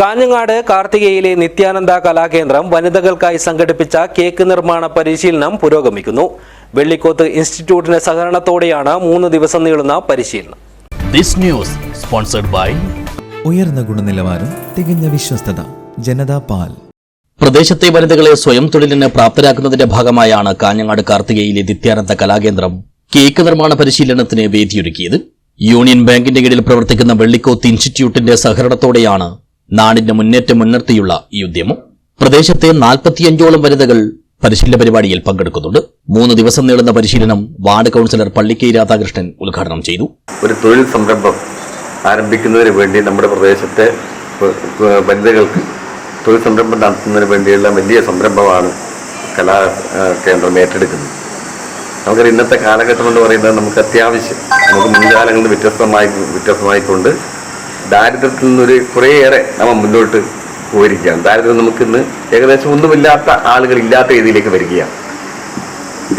കാഞ്ഞങ്ങാട് കാർത്തികയിലെ നിത്യാനന്ദ കലാകേന്ദ്രം വനിതകൾക്കായി സംഘടിപ്പിച്ച കേക്ക് നിർമ്മാണ പരിശീലനം പുരോഗമിക്കുന്നു. വെള്ളിക്കോത്ത് ഇൻസ്റ്റിറ്റ്യൂട്ടിന്റെ സഹകരണത്തോടെയാണ് മൂന്ന് ദിവസം നീളുന്ന പരിശീലനം. This news sponsored by ഉയർന്ന ഗുണനിലവാരം തികഞ്ഞ വിശ്വസ്തത ജനതാ പാൽ. പ്രദേശത്തെ വനിതകളെ സ്വയം തൊഴിലിന് പ്രാപ്തരാക്കുന്നതിന്റെ ഭാഗമായാണ് കാഞ്ഞങ്ങാട് കാർത്തികയിലെ നിത്യാനന്ദ കലാകേന്ദ്രം കേക്ക് നിർമ്മാണ പരിശീലനത്തിന് വേദിയൊരുക്കിയത്. യൂണിയൻ ബാങ്കിന്റെ കീഴിൽ പ്രവർത്തിക്കുന്ന വെള്ളിക്കോത്ത് ഇൻസ്റ്റിറ്റ്യൂട്ടിന്റെ സഹകരണത്തോടെയാണ് നാടിന്റെ മുന്നേറ്റം മുൻനിർത്തിയുള്ള ഈ ഉദ്യമം പ്രദേശത്തെ നാൽപ്പത്തിയഞ്ചോളം വനിതകൾ പരിശീലന പരിപാടിയിൽ പങ്കെടുക്കുന്നുണ്ട്. മൂന്ന് ദിവസം നീളുന്ന പരിശീലനം വാർഡ് കൌൺസിലർ പള്ളിക്കൈ രാധാകൃഷ്ണൻ ഉദ്ഘാടനം ചെയ്തു. ഒരു തൊഴിൽ സംരംഭം ആരംഭിക്കുന്നതിന് വേണ്ടി നമ്മുടെ പ്രദേശത്തെ വനിതകൾക്ക് തൊഴിൽ സംരംഭം നടത്തുന്നതിന് വേണ്ടിയുള്ള വലിയ സംരംഭമാണ് കലാ കേന്ദ്രം ഏറ്റെടുക്കുന്നത്. നമുക്കൊരു ഇന്നത്തെ കാലഘട്ടം എന്ന് പറയുന്നത് നമുക്ക് അത്യാവശ്യം നമുക്ക് മുൻകാലങ്ങളിൽ വ്യത്യസ്തമായി വ്യത്യസ്തമായിക്കൊണ്ട് ദാരിദ്ര്യത്തിൽ നിന്നൊരു കുറേയേറെ നമ്മൾ മുന്നോട്ട് പോയിരിക്കുകയാണ്. ദാരിദ്ര്യം നമുക്ക് ഇന്ന് ഏകദേശം ഒന്നുമില്ലാത്ത ആളുകൾ ഇല്ലാത്ത രീതിയിലേക്ക് വരികയാണ്.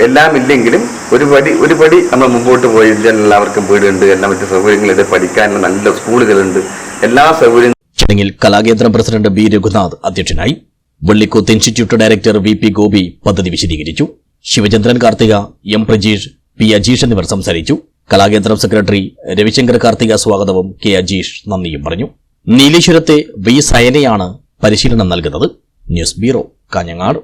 എല്ലാം ഇല്ലെങ്കിലും ഒരു പടി ഒരു പടി നമ്മൾ മുമ്പോട്ട് പോയി എല്ലാവർക്കും വീടുണ്ട് എല്ലാം മറ്റു സൗകര്യങ്ങളുണ്ട് പഠിക്കാനുള്ള നല്ല സ്കൂളുകളുണ്ട് എല്ലാ സൗകര്യങ്ങളും ചടങ്ങിൽ കലാകേന്ദ്രം പ്രസിഡന്റ് ബി രഘുനാഥ് അധ്യക്ഷനായി Vallikkoothu institute director V P Gopi പദ്ധതി വിശദീകരിച്ചു. ശിവചന്ദ്രൻ കാർത്തിക എം പ്രജീഷ് പി അജീഷ് എന്നിവർ സംസാരിച്ചു. കലാകേന്ദ്രം സെക്രട്ടറി രവിശങ്കർ കാർത്തിക സ്വാഗതവും കെ അജീഷ് നന്ദിയും പറഞ്ഞു. നീലേശ്വരത്തെ വി സയനയാണ് പരിശീലനം നൽകുന്നത്. News bureau Kanhangad.